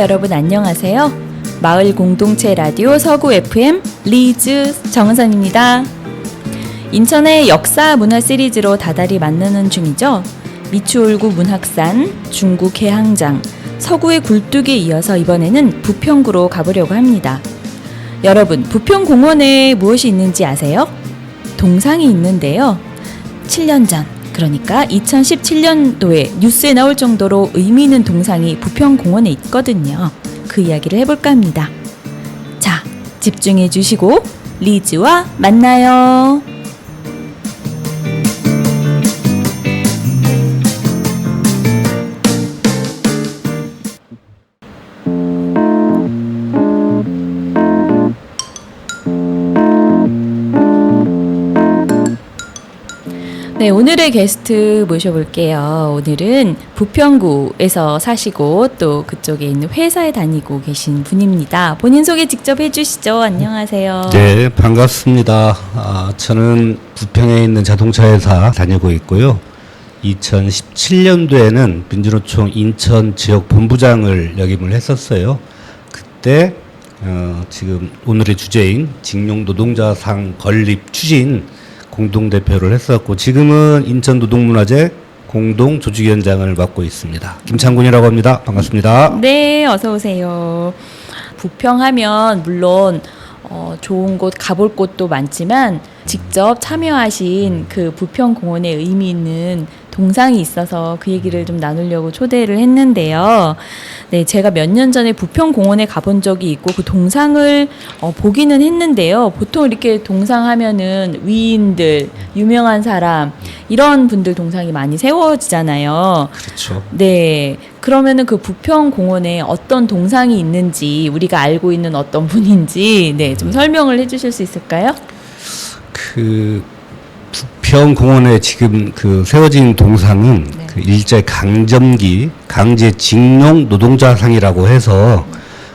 여러분 안녕하세요. 마을 공동체 라디오 서구 FM 리즈 정은선입니다. 인천의 역사 문화 시리즈로 다달이 만나는 중이죠. 미추홀구 문학산, 중국 해항장, 서구의 굴뚝에 이어서 이번에는 부평구로 가보려고 합니다. 여러분, 부평 공원에 무엇이 있는지 아세요? 동상이 있는데요. 7년 전, 그러니까 2017년도에 뉴스에 나올 정도로 의미 있는 동상이 부평 공원에 있거든요. 그 이야기를 해볼까 합니다. 자, 집중해 주시고 리즈와 만나요. 네, 오늘의 게스트 모셔볼게요. 오늘은 부평구에서 사시고 또 그쪽에 있는 회사에 다니고 계신 분입니다. 본인 소개 직접 해주시죠. 안녕하세요. 네, 반갑습니다. 아, 저는 부평에 있는 자동차 회사 다니고 있고요. 2017년도에는 민주노총 인천 지역 본부장을 역임을 했었어요. 그때 어, 지금 오늘의 주제인 직용 노동자상 건립 추진 공동 대표를 했었고 지금은 인천 노동문화재 공동 조직위원장을 맡고 있습니다. 김창군이라고 합니다. 반갑습니다. 네, 어서 오세요. 부평하면 물론 어, 좋은 곳 가볼 곳도 많지만 직접 참여하신 그 부평 공원에 의미 있는 동상이 있어서 그 얘기를 좀 나누려고 초대를 했는데요. 네, 제가 몇 년 전에 부평 공원에 가본 적이 있고 그 동상을 어, 보기는 했는데요. 보통 이렇게 동상 하면은 위인들, 유명한 사람 이런 분들 동상이 많이 세워지잖아요. 그렇죠. 네. 그러면은 그 부평 공원에 어떤 동상이 있는지 우리가 알고 있는 어떤 분인지 네, 좀 설명을 해 주실 수 있을까요? 그 부평 공원에 지금 그 세워진 동상은 네. 그 일제 강점기 강제 징용 노동자상이라고 해서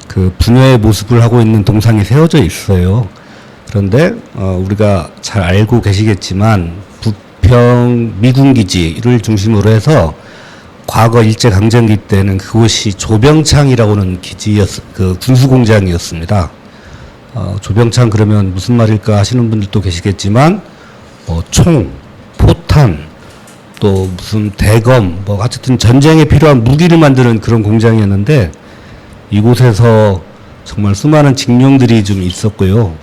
그 분야의 모습을 하고 있는 동상이 세워져 있어요. 그런데 어 우리가 잘 알고 계시겠지만 부평 미군 기지를 중심으로 해서 과거 일제 강점기 때는 그곳이 조병창이라고는 기지였 그 군수 공장이었습니다. 어, 조병창 그러면 무슨 말일까 하시는 분들도 계시겠지만 뭐 총, 포탄, 또 무슨 대검, 뭐 어쨌든 전쟁에 필요한 무기를 만드는 그런 공장이었는데 이곳에서 정말 수많은 직룡들이 좀 있었고요.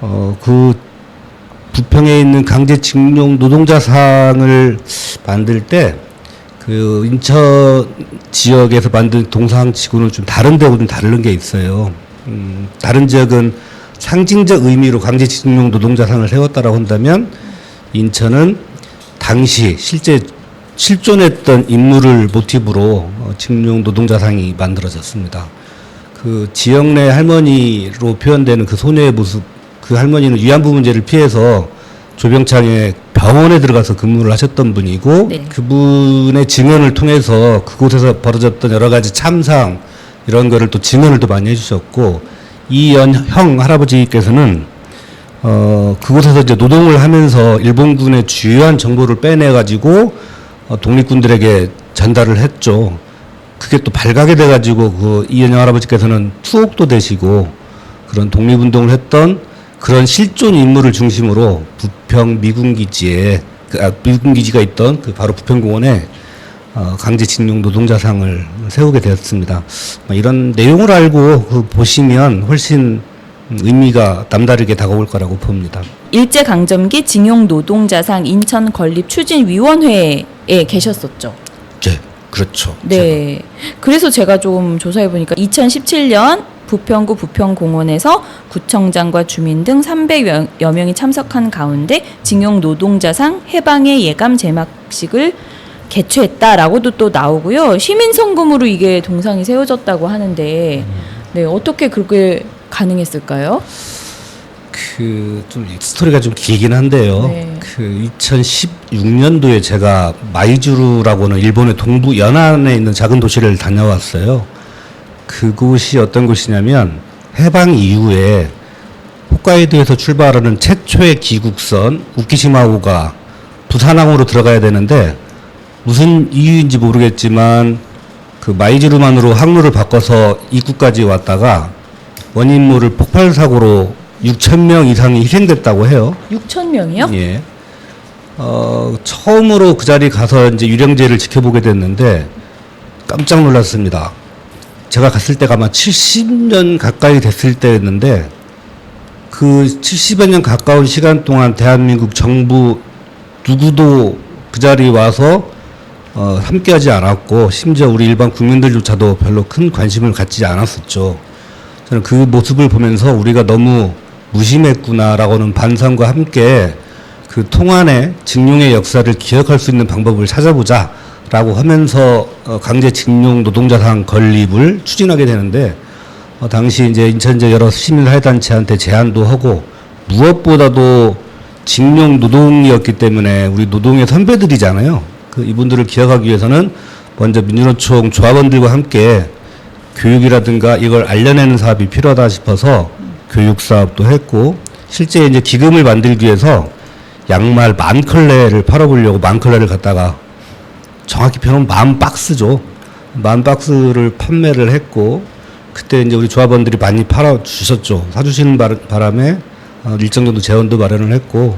어, 그 부평에 있는 강제 직룡 노동자상을 만들 때 그 인천 지역에서 만든 동상치고는 좀 다른 데하고 좀 다른 게 있어요. 음, 다른 지역은 상징적 의미로 강제 직용 노동자상을 세웠다라고 한다면 인천은 당시 실제 실존했던 인물을 모티브로 어, 직용 노동자상이 만들어졌습니다. 그 지역 내 할머니로 표현되는 그 소녀의 모습, 그 할머니는 위안부 문제를 피해서 조병창의 병원에 들어가서 근무를 하셨던 분이고 네. 그분의 증언을 통해서 그곳에서 벌어졌던 여러 가지 참상 이런 거를 또 증언을 또 많이 해주셨고 이연형 할아버지께서는 어 그곳에서 이제 노동을 하면서 일본군의 주요한 정보를 빼내 가지고 어, 독립군들에게 전달을 했죠. 그게 또 발각이 돼 가지고 그 이연형 할아버지께서는 투옥도 되시고 그런 독립운동을 했던 그런 실존 인물을 중심으로 부평 미군 기지에 그, 아, 미군 기지가 있던 그 바로 부평공원에 어, 강제 징용 노동자상을 세우게 되었습니다. 뭐 이런 내용을 알고 그 보시면 훨씬 의미가 남다르게 다가올 거라고 봅니다. 일제 강점기 징용 노동자상 인천 건립 추진 위원회에 계셨었죠. 네, 그렇죠. 네. 그래서 제가 좀 조사해 보니까 2017년 부평구 부평공원에서 구청장과 주민 등 300여 명이 참석한 가운데 징용 노동자상 해방의 예감 제막식을 개최했다라고도 또 나오고요. 시민 성금으로 이게 동상이 세워졌다고 하는데 네, 어떻게 그렇게 가능했을까요? 그좀 스토리가 좀 길긴 한데요. 네. 그 2016년도에 제가 마이주루라고는 일본의 동부 연안에 있는 작은 도시를 다녀왔어요. 그곳이 어떤 곳이냐면 해방 이후에 홋카이도에서 출발하는 최초의 기국선 우키시마호가 부산항으로 들어가야 되는데 무슨 이유인지 모르겠지만 그 마이즈루만으로 항로를 바꿔서 입구까지 왔다가 원인 모를 폭발 사고로 6천 명 이상이 희생됐다고 해요. 6천 명이요? 예. 어, 처음으로 그 자리 가서 이제 유령제를 지켜보게 됐는데 깜짝 놀랐습니다. 제가 갔을 때가 아마 70년 가까이 됐을 때였는데 그 70여 년 가까운 시간 동안 대한민국 정부 누구도 그 자리에 와서 어, 함께하지 않았고 심지어 우리 일반 국민들조차도 별로 큰 관심을 갖지 않았었죠. 저는 그 모습을 보면서 우리가 너무 무심했구나라고는 반성과 함께 그 통안의 징용의 역사를 기억할 수 있는 방법을 찾아보자라고 하면서 어, 강제 징용 노동자상 건립을 추진하게 되는데 어, 당시 이제 인천제 여러 시민사회단체한테 제안도 하고 무엇보다도 징용 노동이었기 때문에 우리 노동의 선배들이잖아요. 그 이분들을 기억하기 위해서는 먼저 민주노총 조합원들과 함께 교육이라든가 이걸 알려내는 사업이 필요하다 싶어서 교육 사업도 했고 실제 이제 기금을 만들기 위해서 양말 만 컬레를 팔아보려고 만 컬레를 갖다가 정확히 표현하면 만 박스죠. 만 박스를 판매를 했고 그때 이제 우리 조합원들이 많이 팔아 주셨죠. 사주시는 바- 바람에 어, 일정 정도 재원도 마련을 했고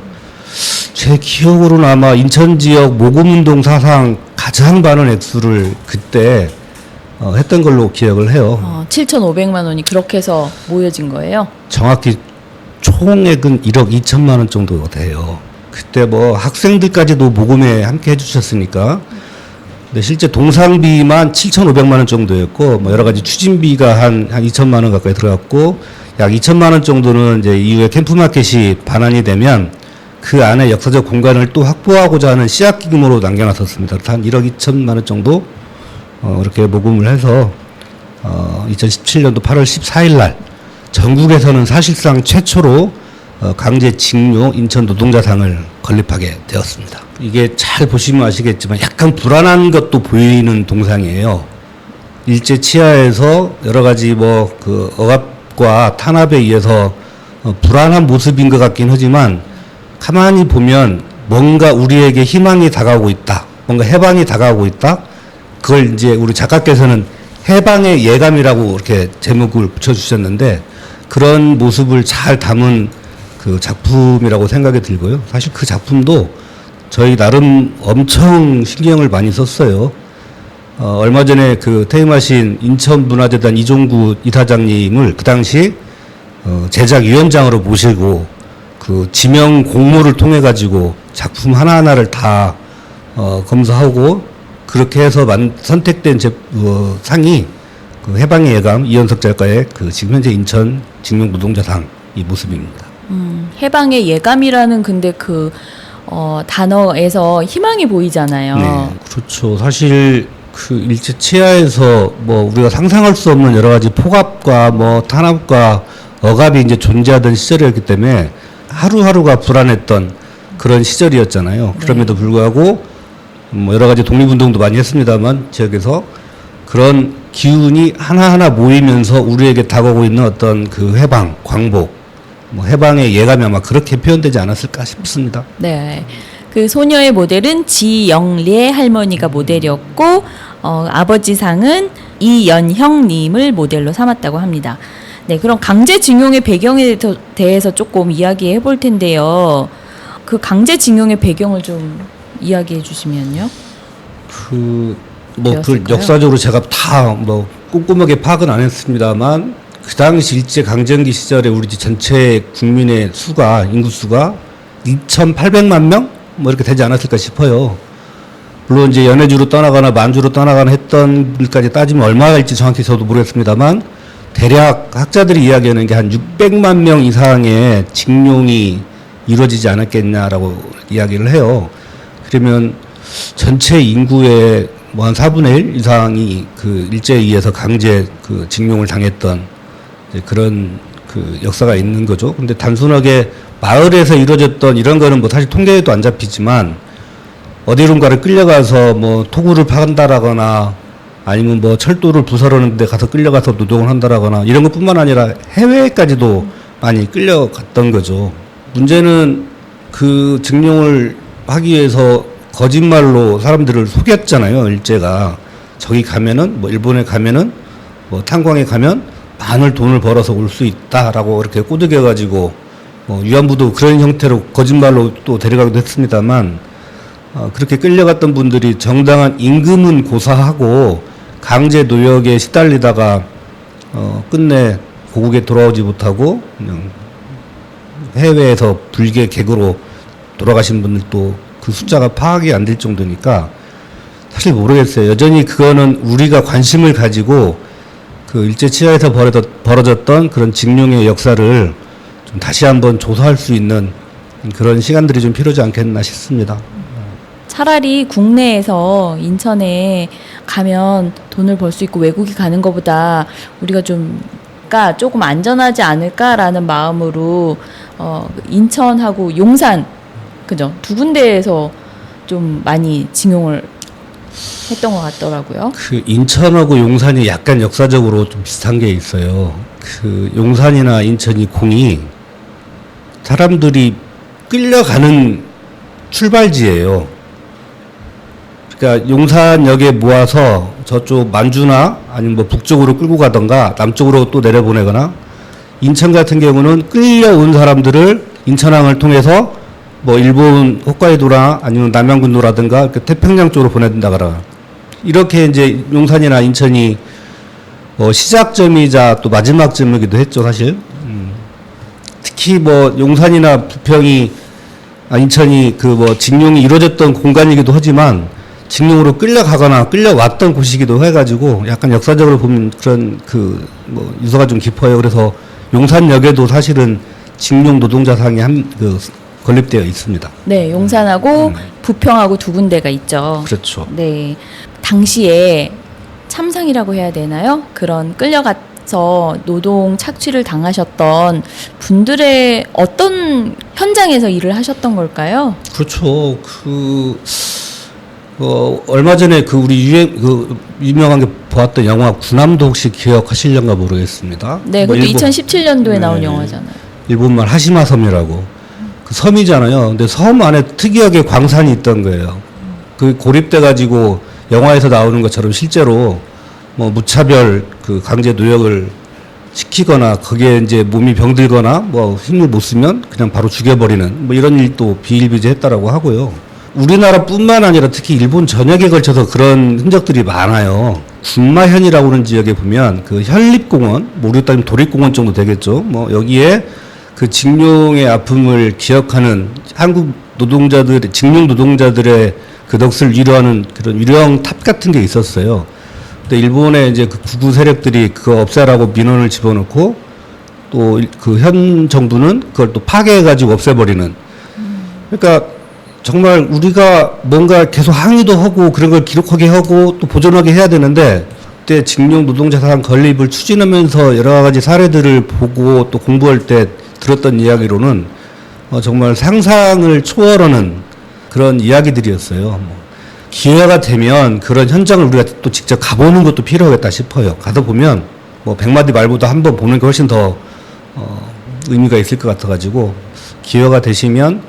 제 기억으로는 아마 인천 지역 모금운동 사상 가장 많은 액수를 그때 어, 했던 걸로 기억을 해요. 어, 7,500만 원이 그렇게 해서 모여진 거예요. 정확히 총액은 1억 2천만 원 정도 돼요. 그때 뭐 학생들까지도 모금에 함께 해주셨으니까. 근데 실제 동상비만 7,500만 원 정도였고, 뭐 여러 가지 추진비가 한, 한 2천만 원 가까이 들어갔고, 약 2천만 원 정도는 이제 이후에 캠프마켓이 반환이 되면 그 안에 역사적 공간을 또 확보하고자 하는 씨앗 기금으로 남겨놨었습니다. 한 1억 2천만 원 정도 어, 이렇게 모금을 해서 어, 2017년도 8월 14일 날 전국에서는 사실상 최초로 어, 강제 징용 인천 노동자상을 건립하게 되었습니다. 이게 잘 보시면 아시겠지만 약간 불안한 것도 보이는 동상이에요. 일제 치하에서 여러 가지 뭐 그 억압과 탄압에 의해서 어, 불안한 모습인 것 같긴 하지만 가만히 보면 뭔가 우리에게 희망이 다가오고 있다. 뭔가 해방이 다가오고 있다. 그걸 이제 우리 작가께서는 해방의 예감이라고 이렇게 제목을 붙여주셨는데 그런 모습을 잘 담은 그 작품이라고 생각이 들고요. 사실 그 작품도 저희 나름 엄청 신경을 많이 썼어요. 어, 얼마 전에 그 퇴임하신 인천문화재단 이종구 이사장님을 그 당시 어, 제작위원장으로 모시고 그 지명 공모를 통해 가지고 작품 하나하나를 다 어, 검사하고 그렇게 해서 만, 선택된 제, 어, 상이 그 해방의 예감 이현석 작가의 그 지금 현재 인천 징용 노동자상 이 모습입니다. 음, 해방의 예감이라는 근데 그 어, 단어에서 희망이 보이잖아요. 네, 그렇죠. 사실 그 일제 치하에서 뭐 우리가 상상할 수 없는 여러 가지 폭압과 뭐 탄압과 억압이 이제 존재하던 시절이었기 때문에 하루하루가 불안했던 그런 시절이었잖아요. 그럼에도 불구하고 뭐 여러 가지 독립운동도 많이 했습니다만 지역에서 그런 기운이 하나하나 모이면서 우리에게 다가오고 있는 어떤 그 해방, 광복, 뭐 해방의 예감이 아마 그렇게 표현되지 않았을까 싶습니다. 네. 그 소녀의 모델은 지영례 할머니가 모델이었고 어, 아버지 상은 이연형님을 모델로 삼았다고 합니다. 네, 그럼 강제징용의 배경에 더- 대해서 조금 이야기해 볼 텐데요. 그 강제징용의 배경을 좀 이야기해 주시면요. 그, 뭐, 그? 역사적으로 제가 다 뭐 꼼꼼하게 파악은 안 했습니다만 그 당시 일제 강점기 시절에 우리 전체 국민의 수가 인구 수가 2,800만 명 뭐 이렇게 되지 않았을까 싶어요. 물론 이제 연해주로 떠나거나 만주로 떠나거나 했던 분까지 따지면 얼마일지 정확히 저도 모르겠습니다만 대략 학자들이 이야기하는 게 한 600만 명 이상의 징용이 이루어지지 않았겠냐라고 이야기를 해요. 그러면 전체 인구의 뭐 한 4분의 1 이상이 그 일제에 의해서 강제 그 징용을 당했던 그런 그 역사가 있는 거죠. 근데 단순하게 마을에서 이루어졌던 이런 거는 뭐 사실 통계에도 안 잡히지만 어디론가를 끌려가서 뭐 토구를 파간다라거나 아니면 뭐 철도를 부설하는 데 가서 끌려가서 노동을 한다라거나 이런 것뿐만 아니라 해외까지도 많이 끌려갔던 거죠. 문제는 그 증용을 하기 위해서 거짓말로 사람들을 속였잖아요, 일제가. 저기 가면은 뭐 일본에 가면은 뭐 탄광에 가면 많은 돈을 벌어서 올 수 있다라고 이렇게 꼬드겨 가지고 뭐 위안부도 그런 형태로 거짓말로 또 데려가기도 했습니다만 어, 그렇게 끌려갔던 분들이 정당한 임금은 고사하고 강제 노역에 시달리다가 어, 끝내 고국에 돌아오지 못하고 그냥 해외에서 불계 객으로 돌아가신 분들도 그 숫자가 파악이 안 될 정도니까 사실 모르겠어요. 여전히 그거는 우리가 관심을 가지고 그 일제 치하에서 벌어졌, 벌어졌던 그런 징용의 역사를 좀 다시 한번 조사할 수 있는 그런 시간들이 좀 필요하지 않겠나 싶습니다. 차라리 국내에서 인천에 가면 돈을 벌 수 있고 외국에 가는 것보다 우리가 좀가 조금 안전하지 않을까라는 마음으로 어 인천하고 용산 그죠 두 군데에서 좀 많이 징용을 했던 것 같더라고요. 그 인천하고 용산이 약간 역사적으로 좀 비슷한 게 있어요. 그 용산이나 인천이 공이 사람들이 끌려가는 출발지예요. 그러니까 용산역에 모아서 저쪽 만주나 아니면 뭐 북쪽으로 끌고 가던가 남쪽으로 또 내려보내거나 인천 같은 경우는 끌려온 사람들을 인천항을 통해서 뭐 일본 홋카이도나 아니면 남양군도라든가 태평양 쪽으로 보낸다거나 이렇게 이제 용산이나 인천이 어 시작점이자 또 마지막 점이기도 했죠 사실. 음. 특히 뭐 용산이나 부평이 아, 인천이 그뭐 징용이 이루어졌던 공간이기도 하지만 징용으로 끌려가거나 끌려왔던 곳이기도 해가지고 약간 역사적으로 보면 그런 그 뭐 유서가 좀 깊어요. 그래서 용산역에도 사실은 징용 노동자상이 한그 건립되어 있습니다. 네, 용산하고 부평하고 두 군데가 있죠. 그렇죠. 네. 당시에 참상이라고 해야 되나요? 그런 끌려가서 노동 착취를 당하셨던 분들의 어떤 현장에서 일을 하셨던 걸까요? 그렇죠. 그, 어, 얼마 전에 그 우리 유행, 그 유명한 게 보았던 영화 군함도 혹시 기억하실런가 모르겠습니다. 네, 뭐 그것도 일본- 2017년도에 나온 네. 영화잖아요. 일본말 하시마 섬이라고. 그 섬이잖아요. 근데 섬 안에 특이하게 광산이 있던 거예요. 그 고립돼 가지고 영화에서 나오는 것처럼 실제로 뭐 무차별 그 강제 노역을 시키거나 거기에 이제 몸이 병들거나 뭐 힘을 못 쓰면 그냥 바로 죽여버리는 뭐 이런 일도 비일비재했다라고 하고요. 우리나라뿐만 아니라 특히 일본 전역에 걸쳐서 그런 흔적들이 많아요. 군마현이라고 하는 지역에 보면 그 현립공원, 뭐 우리 따지면 도립공원 정도 되겠죠. 뭐 여기에 그 징용의 아픔을 기억하는 한국 노동자들, 징용 노동자들의 그 넋을 위로하는 그런 위령 탑 같은 게 있었어요. 근데 일본의 이제 그 구구 세력들이 그거 없애라고 민원을 집어넣고 또 그 현 정부는 그걸 또 파괴해가지고 없애버리는. 그러니까 정말 우리가 뭔가 계속 항의도 하고 그런 걸 기록하게 하고 또 보존하게 해야 되는데 그때 징용 노동자 사상 건립을 추진하면서 여러 가지 사례들을 보고 또 공부할 때 들었던 이야기로는 어, 정말 상상을 초월하는 그런 이야기들이었어요. 뭐 기회가 되면 그런 현장을 우리가 또 직접 가보는 것도 필요하겠다 싶어요. 가서 보면 뭐 백마디 말보다 한 번 보는 게 훨씬 더 어, 의미가 있을 것 같아가지고 기회가 되시면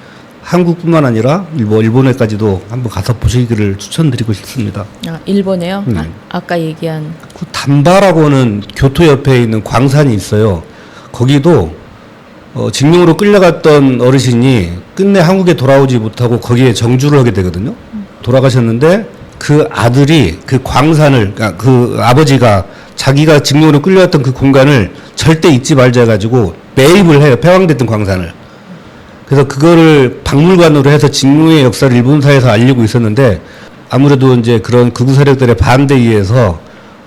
한국뿐만 아니라 일본 일본에까지도 한번 가서 보시기를 추천드리고 싶습니다. 아, 일본에요? 네. 아, 아까 얘기한 그 담바라고는 교토 옆에 있는 광산이 있어요. 거기도 어, 직령으로 끌려갔던 어르신이 끝내 한국에 돌아오지 못하고 거기에 정주를 하게 되거든요. 돌아가셨는데 그 아들이 그 광산을 그러니까 그 아버지가 자기가 직령으로 끌려갔던 그 공간을 절대 잊지 말자 해가지고 매입을 해요. 폐왕됐던 광산을. 그래서 그거를 박물관으로 해서 직무의 역사를 일본사에서 알리고 있었는데 아무래도 이제 그런 극우 세력들의 반대에 의해서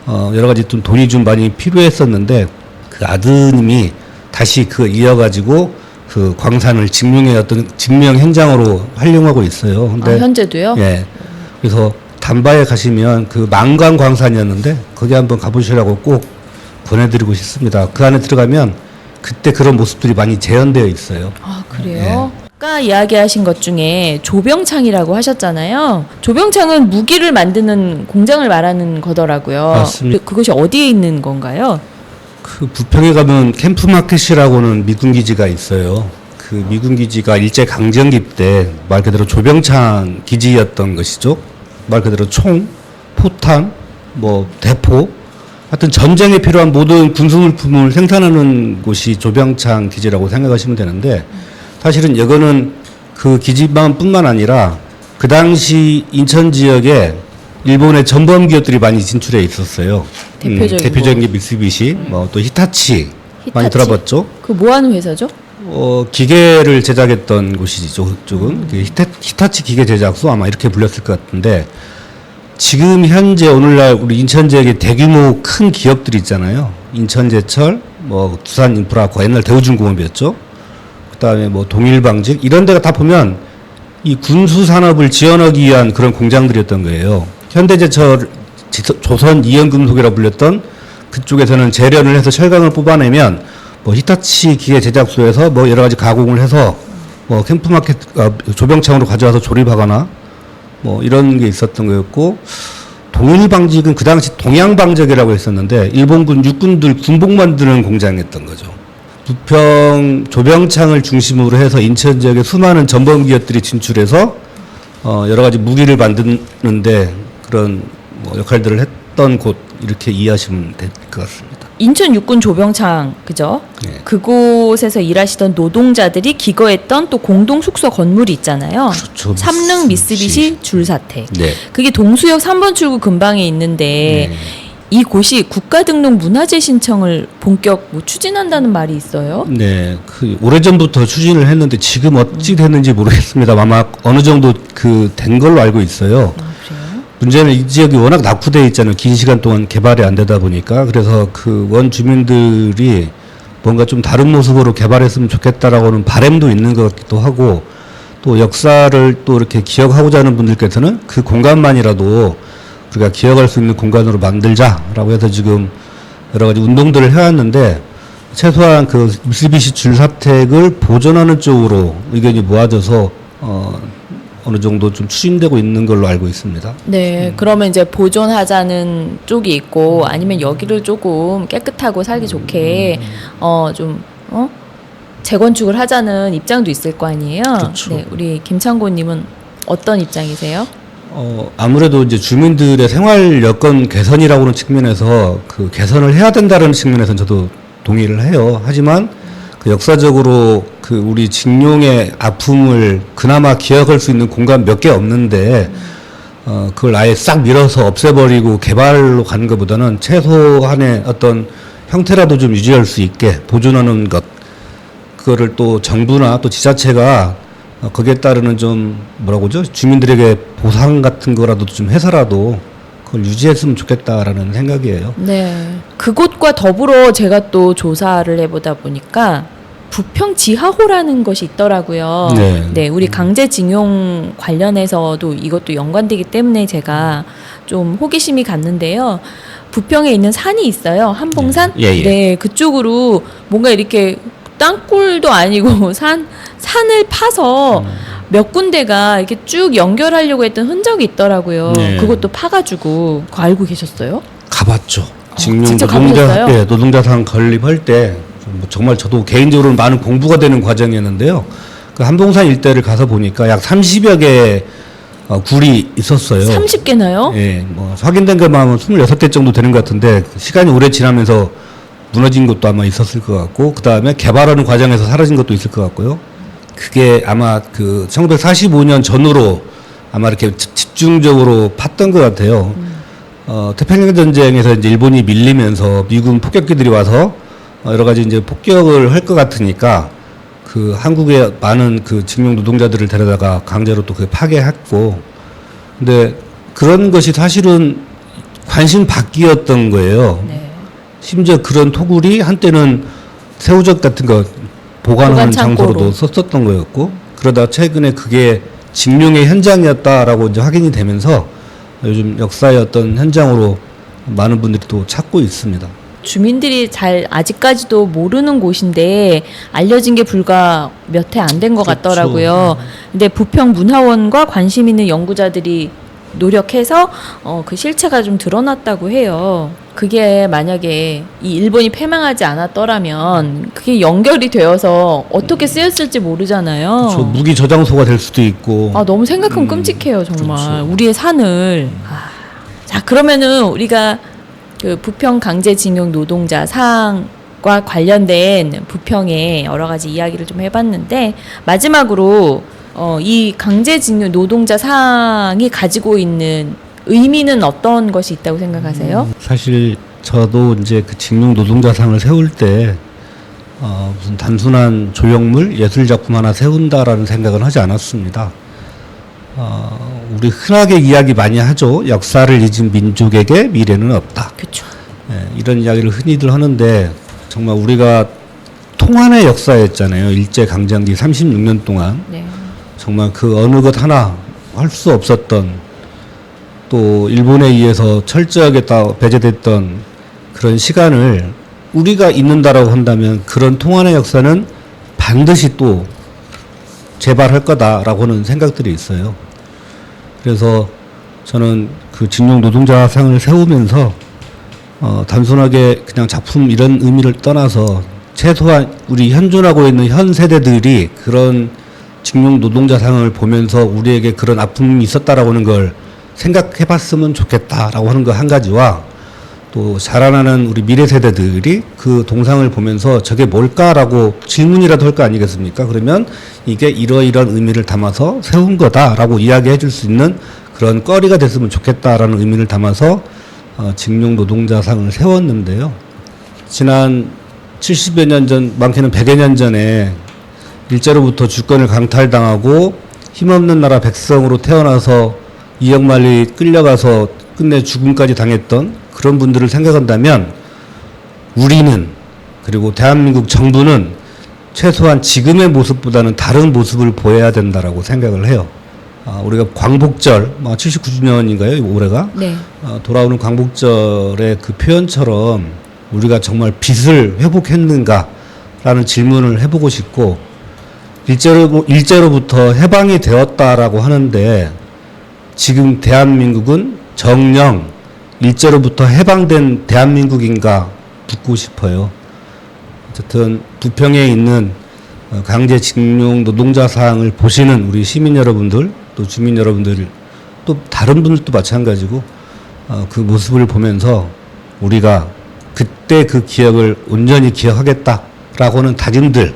어 여러 가지 좀 돈이 좀 많이 필요했었는데 그 아드님이 다시 그 이어가지고 그 광산을 증명의 어떤 증명 현장으로 활용하고 있어요. 근데 아, 현재도요? 예. 그래서 담바에 가시면 그 망광 광산이었는데 거기 한번 가보시라고 꼭 권해드리고 싶습니다. 그 안에 들어가면 그때 그런 모습들이 많이 재현되어 있어요. 아, 그래요? 아까 이야기하신 것 중에 조병창이라고 하셨잖아요. 조병창은 무기를 만드는 공장을 말하는 거더라고요. 맞습니다. 그, 그것이 어디에 있는 건가요? 그 부평에 가면 캠프 마켓이라고는 미군 기지가 있어요. 그 미군 기지가 일제 강점기 때 말 그대로 조병창 기지였던 것이죠. 말 그대로 총, 포탄, 뭐 대포 하여튼 전쟁에 필요한 모든 군수물품을 생산하는 곳이 조병창 기지라고 생각하시면 되는데 사실은 이거는 그 기지만뿐만 아니라 그 당시 인천 지역에 일본의 전범 기업들이 많이 진출해 있었어요. 대표적인 대표적인 게 미쓰비시, 뭐또 히타치, 많이 히타치? 들어봤죠. 그 뭐 하는 회사죠? 어, 기계를 제작했던 곳이죠, 쪽은. 그 히타, 히타치 기계 제작소 아마 이렇게 불렸을 것 같은데, 지금 현재 오늘날 우리 인천 지역에 대규모 큰 기업들이 있잖아요. 인천제철, 뭐 두산 인프라과 옛날 대우중공업이었죠. 그다음에 뭐 동일방직 이런 데가 다 보면 이 군수 산업을 지원하기 위한 그런 공장들이었던 거예요. 현대제철, 지- 조선 이연금속이라 불렸던 그쪽에서는 재련을 해서 철강을 뽑아내면 뭐 히타치 기계 제작소에서 뭐 여러 가지 가공을 해서 뭐 캠프마켓 아, 조병창으로 가져와서 조립하거나 뭐 이런 게 있었던 거였고 동일방직은 그 당시 동양방적이라고 했었는데 일본군 육군들 군복 만드는 공장이었던 거죠. 부평 조병창을 중심으로 해서 인천 지역에 수많은 전범 기업들이 진출해서 어 여러 가지 무기를 만드는데 그런 뭐 역할들을 했던 곳 이렇게 이해하시면 될 것 같습니다. 인천 육군 조병창 그죠? 네. 그곳에서 일하시던 노동자들이 기거했던 또 공동 숙소 건물이 있잖아요. 그렇죠. 삼릉 미쓰비시 줄사택. 네. 그게 동수역 3번 출구 근방에 있는데 네. 이 곳이 국가 등록 문화재 신청을 본격 뭐 추진한다는 말이 있어요. 네, 그 오래전부터 추진을 했는데 지금 어찌 됐는지 모르겠습니다. 아마 어느 정도 그 된 걸로 알고 있어요. 아? 문제는 이 지역이 워낙 낙후돼 있잖아요. 긴 시간 동안 개발이 안 되다 보니까 그래서 그 원 주민들이 뭔가 좀 다른 모습으로 개발했으면 좋겠다라고는 바램도 있는 것 같기도 하고 또 역사를 또 이렇게 기억하고자 하는 분들께서는 그 공간만이라도 우리가 기억할 수 있는 공간으로 만들자라고 해서 지금 여러 가지 운동들을 해왔는데 최소한 그 미쓰비시 줄 사택을 보존하는 쪽으로 의견이 모아져서 어 어느 정도 좀 추진되고 있는 걸로 알고 있습니다. 네, 그러면 이제 보존하자는 쪽이 있고 아니면 여기를 조금 깨끗하고 살기 좋게 어 좀 어? 재건축을 하자는 입장도 있을 거 아니에요. 그렇죠. 네, 우리 김창곤님은 어떤 입장이세요? 어, 아무래도 이제 주민들의 생활 여건 개선이라고는 측면에서 그 개선을 해야 된다는 측면에서는 저도 동의를 해요. 하지만 그 역사적으로 그 우리 직룡의 아픔을 그나마 기억할 수 있는 공간 몇 개 없는데 어, 그걸 아예 싹 밀어서 없애버리고 개발로 가는 것보다는 최소한의 어떤 형태라도 좀 유지할 수 있게 보존하는 것 그거를 또 정부나 또 지자체가 어, 거기에 따르는 좀 뭐라고 하죠? 주민들에게 보상 같은 거라도 좀 해서라도 그걸 유지했으면 좋겠다라는 생각이에요. 네. 그곳과 더불어 제가 또 조사를 해보다 보니까 부평 지하호라는 것이 있더라고요. 네. 우리 강제징용 관련해서도 이것도 연관되기 때문에 제가 좀 호기심이 갔는데요. 부평에 있는 산이 있어요. 한봉산? 예, 예. 네, 그쪽으로 뭔가 이렇게 땅굴도 아니고 산 산을 파서 음. 몇 군데가 이렇게 쭉 연결하려고 했던 흔적이 있더라고요. 네. 그것도 파가지고 그거 알고 계셨어요? 가봤죠. 직룡 어, 직접 노동자 가보셨어요? 예, 노동자상 건립할 때뭐 정말 저도 개인적으로 많은 공부가 되는 과정이었는데요. 그 한봉산 일대를 가서 보니까 약 30여 개 어, 굴이 있었어요. 30개나요? 예, 뭐 확인된 것만 하면 26대 정도 되는 것 같은데 시간이 오래 지나면서 무너진 것도 아마 있었을 것 같고 그 다음에 개발하는 과정에서 사라진 것도 있을 것 같고요. 그게 아마 그 1945년 전후로 아마 이렇게 집- 집중적으로 팠던 것 같아요. 어, 태평양 전쟁에서 이제 일본이 밀리면서 미군 폭격기들이 와서 어, 여러 가지 이제 폭격을 할 것 같으니까 그 한국의 많은 그 직용 노동자들을 데려다가 강제로 또 그 파괴했고 근데 그런 것이 사실은 관심 밖이었던 거예요. 네. 심지어 그런 토굴이 한때는 새우젓 같은 거 보관하는 보관. 장소로도 썼었던 거였고 그러다 최근에 그게 직룡의 현장이었다라고 이제 확인이 되면서 요즘 역사의 어떤 현장으로 많은 분들이 또 찾고 있습니다. 주민들이 잘 아직까지도 모르는 곳인데 알려진 게 불과 몇 해 안 된 것 그렇죠. 같더라고요. 근데 부평 문화원과 관심 있는 연구자들이 노력해서 어, 그 실체가 좀 드러났다고 해요. 그게 만약에 이 일본이 패망하지 않았더라면 그게 연결이 되어서 어떻게 쓰였을지 모르잖아요. 저 무기 저장소가 될 수도 있고. 아 너무 생각하면 끔찍해요 정말. 그렇죠. 우리의 산을. 아, 자, 그러면은 우리가 그 부평 강제징용 노동자 사항과 관련된 부평의 여러 가지 이야기를 좀 해봤는데 마지막으로 어, 이 강제징용 노동자 사항이 가지고 있는 의미는 어떤 것이 있다고 생각하세요? 사실 저도 이제 그 직능 노동자상을 세울 때 어, 무슨 단순한 조형물 예술 작품 하나 세운다라는 생각은 하지 않았습니다. 어, 우리 흔하게 이야기 많이 하죠. 역사를 잊은 민족에게 미래는 없다. 그렇죠. 예, 이런 이야기를 흔히들 하는데 정말 우리가 통한의 역사였잖아요. 일제 강점기 36년 동안 네. 정말 그 어느 것 하나 할 수 없었던 또 일본에 의해서 철저하게 다 배제됐던 그런 시간을 우리가 잊는다라고 한다면 그런 통한의 역사는 반드시 또 재발할 거다라고는 생각들이 있어요. 그래서 저는 그 직용 노동자 상을 세우면서 어, 단순하게 그냥 작품 이런 의미를 떠나서 최소한 우리 현존하고 있는 현 세대들이 그런 직용 노동자 상을 보면서 우리에게 그런 아픔이 있었다라고 하는 걸 생각해 봤으면 좋겠다라고 하는 거 한 가지와 또 자라나는 우리 미래 세대들이 그 동상을 보면서 저게 뭘까라고 질문이라도 할 거 아니겠습니까? 그러면 이게 이러이러한 의미를 담아서 세운 거다라고 이야기해 줄 수 있는 그런 거리가 됐으면 좋겠다라는 의미를 담아서 어, 직용 노동자상을 세웠는데요. 지난 70여 년 전, 많게는 100여 년 전에 일제로부터 주권을 강탈당하고 힘없는 나라 백성으로 태어나서 이역만리 끌려가서 끝내 죽음까지 당했던 그런 분들을 생각한다면 우리는 그리고 대한민국 정부는 최소한 지금의 모습보다는 다른 모습을 보여야 된다라고 생각을 해요. 아, 우리가 광복절, 79주년인가요? 올해가? 네. 어, 돌아오는 광복절의 그 표현처럼 우리가 정말 빚을 회복했는가라는 질문을 해보고 싶고 일제로, 일제로부터 해방이 되었다라고 하는데 지금 대한민국은 정령 일제로부터 해방된 대한민국인가 묻고 싶어요. 어쨌든 부평에 있는 어, 강제징용 노동자 사항을 보시는 우리 시민 여러분들 또 주민 여러분들 또 다른 분들도 마찬가지고 어, 그 모습을 보면서 우리가 그때 그 기억을 온전히 기억하겠다라고는 다짐들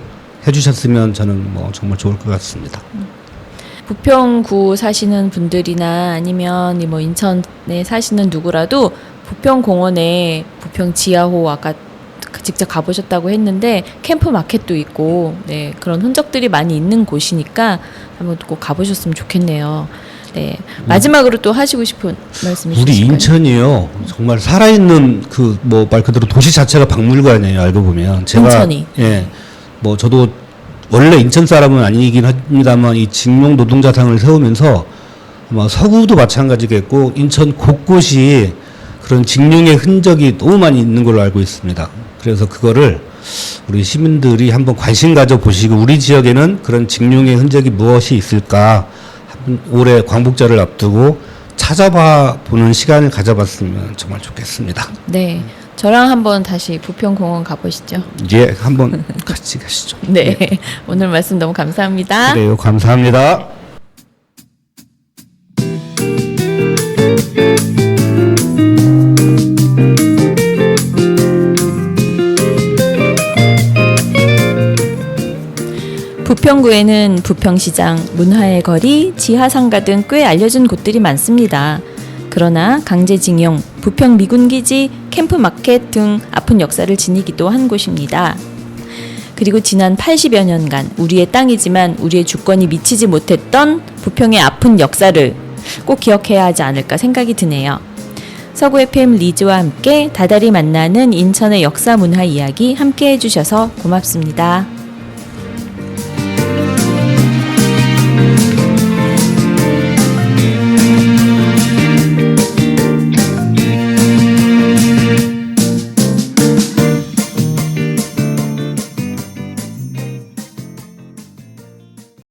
해주셨으면 저는 뭐 정말 좋을 것 같습니다. 부평구 사시는 분들이나 아니면 이뭐 인천에 사시는 누구라도 부평공원에 부평 지하호 아까 그 직접 가보셨다고 했는데 캠프 마켓도 있고 네 그런 흔적들이 많이 있는 곳이니까 한번 꼭 가보셨으면 좋겠네요. 네 마지막으로 또 하시고 싶은 말씀이 우리 있으실까요? 인천이요 정말 살아있는 그 뭐 말 그대로 도시 자체가 박물관이에요 알고 보면 제가 인천이. 예 뭐 저도 원래 인천 사람은 아니긴 합니다만 이 직용 노동자상을 세우면서 아마 서구도 마찬가지겠고 인천 곳곳이 그런 직용의 흔적이 너무 많이 있는 걸로 알고 있습니다. 그래서 그거를 우리 시민들이 한번 관심 가져 보시고 우리 지역에는 그런 직용의 흔적이 무엇이 있을까 올해 광복절을 앞두고 찾아봐 보는 시간을 가져봤으면 정말 좋겠습니다. 네 저랑 한번 다시 부평공원 가보시죠. 예, 한번 같이 가시죠. 네 오늘 말씀 너무 감사합니다. 그래요, 감사합니다. 부평구에는 부평시장, 문화의 거리, 지하상가 등 꽤 알려진 곳들이 많습니다. 그러나 강제징용, 부평 미군기지, 캠프마켓 등 아픈 역사를 지니기도 한 곳입니다. 그리고 지난 80여 년간 우리의 땅이지만 우리의 주권이 미치지 못했던 부평의 아픈 역사를 꼭 기억해야 하지 않을까 생각이 드네요. 서구 FM 리즈와 함께 다달이 만나는 인천의 역사 문화 이야기 함께 해주셔서 고맙습니다.